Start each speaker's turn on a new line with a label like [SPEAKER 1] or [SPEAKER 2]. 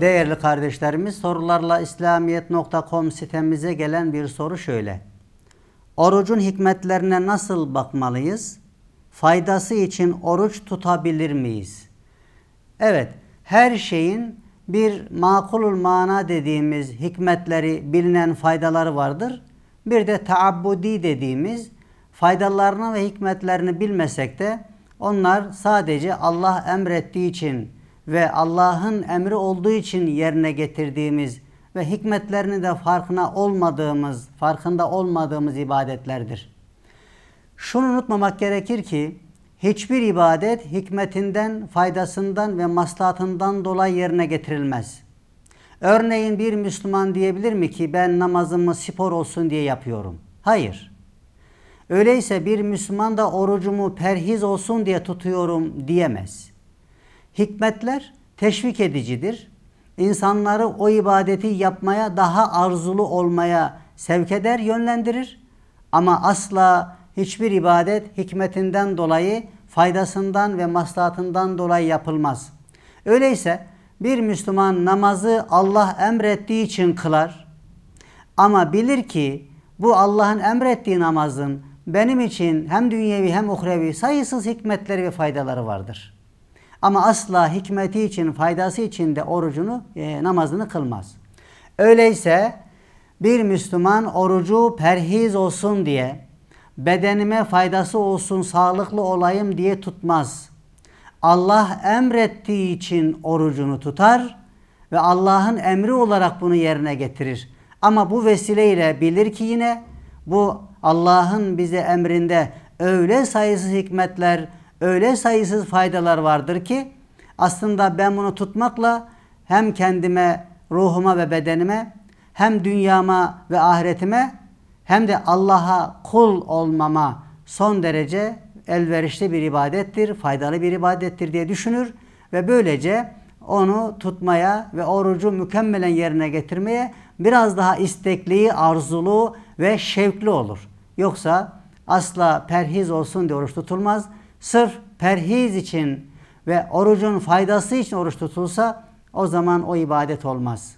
[SPEAKER 1] değerli kardeşlerimiz sorularla İslamiyet.com sitemize gelen bir soru şöyle. Orucun hikmetlerine nasıl bakmalıyız? Faydası için oruç tutabilir miyiz? Evet, her şeyin bir makulul mana dediğimiz hikmetleri, bilinen faydaları vardır. Bir de taabbudi dediğimiz faydalarını ve hikmetlerini bilmesek de onlar sadece Allah emrettiği için ve Allah'ın emri olduğu için yerine getirdiğimiz ve hikmetlerini de farkına olmadığımız, farkında olmadığımız ibadetlerdir. Şunu unutmamak gerekir ki hiçbir ibadet hikmetinden, faydasından ve maslahatından dolayı yerine getirilmez. Örneğin bir Müslüman diyebilir mi ki ben namazımı spor olsun diye yapıyorum? Hayır. Öyleyse bir Müslüman da orucumu perhiz olsun diye tutuyorum diyemez. Hikmetler teşvik edicidir. İnsanları o ibadeti yapmaya daha arzulu olmaya sevk eder, yönlendirir. Ama asla hiçbir ibadet hikmetinden dolayı, faydasından ve maslahatından dolayı yapılmaz. Öyleyse bir Müslüman namazı Allah emrettiği için kılar. Ama bilir ki bu Allah'ın emrettiği namazın benim için hem dünyevi hem uhrevi sayısız hikmetleri ve faydaları vardır. Ama asla hikmeti için, faydası için de orucunu, e, namazını kılmaz. Öyleyse bir Müslüman orucu perhiz olsun diye, bedenime faydası olsun, sağlıklı olayım diye tutmaz. Allah emrettiği için orucunu tutar ve Allah'ın emri olarak bunu yerine getirir. Ama bu vesileyle bilir ki yine bu Allah'ın bize emrinde öyle sayısız hikmetler, öyle sayısız faydalar vardır ki aslında ben bunu tutmakla hem kendime, ruhuma ve bedenime hem dünyama ve ahiretime hem de Allah'a kul olmama son derece elverişli bir ibadettir, faydalı bir ibadettir diye düşünür ve böylece onu tutmaya ve orucu mükemmelen yerine getirmeye biraz daha istekli, arzulu ve şevkli olur. Yoksa asla perhiz olsun diye oruç tutulmaz. Sırf perhiz için ve orucun faydası için oruç tutulsa o zaman o ibadet olmaz.